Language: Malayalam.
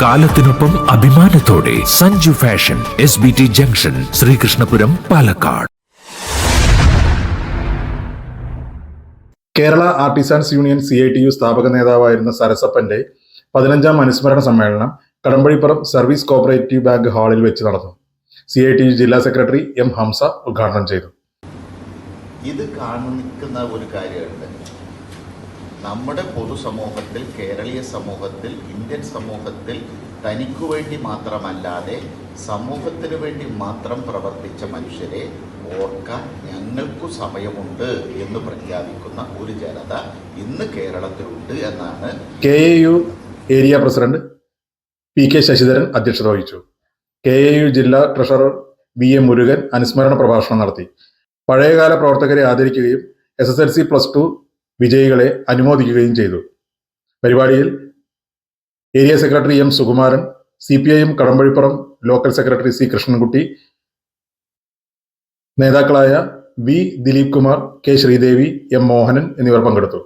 കാലത്തിനൊപ്പം അഭിമാനത്തോടെ Sanju fashion S B T junction Sreekrishnapuram Palakkad. Kerala artisans union C I T U സ്ഥാപക നേതാവായിരുന്ന സരസപ്പന്റെ പതിനഞ്ചാം അനുസ്മരണ സമ്മേളനം കടമ്പഴിപ്പുറം സർവീസ് കോപ്പറേറ്റീവ് ബാങ്ക് ഹാളിൽ വെച്ച് നടന്നു. സി ഐ ടി യു ജില്ലാ സെക്രട്ടറി എം ഹംസ ഉദ്ഘാടനം ചെയ്തു. ഇത് കാണിക്കുന്ന ഒരു കാര്യമുണ്ട് നമ്മുടെ പൊതുസമൂഹത്തിൽ കേരളീയ സമൂഹത്തിൽ ഇന്ത്യൻ സമൂഹത്തിൽ തനിക്കു വേണ്ടി മാത്രമല്ലാതെ സമൂഹത്തിന് വേണ്ടി മാത്രം പ്രവർത്തിച്ച മനുഷ്യരെ ഓർക്കാൻ ഞങ്ങൾക്കു സമയമുണ്ട് എന്ന് പ്രഖ്യാപിക്കുന്ന ഒരു ജനത ഇന്ന് കേരളത്തിലുണ്ട് എന്നാണ് K A U area president P K Sasidharan അധ്യക്ഷത വഹിച്ചു. കെ എ യു ജില്ലാ ട്രഷറർ ബി എ മുരുകൻ അനുസ്മരണ പ്രഭാഷണം നടത്തി. പഴയകാല പ്രവർത്തകരെ ആദരിക്കുകയും S S L C plus two വിജയികളെ അനുമോദിക്കുകയും ചെയ്തു. പരിപാടിയിൽ area secretary M Sukumaran C P I M Kadambazhipuram local secretary C Krishnankutty നേതാക്കളായ V Dileep Kumar K Sreedevi M Mohanan എന്നിവർ പങ്കെടുത്തു.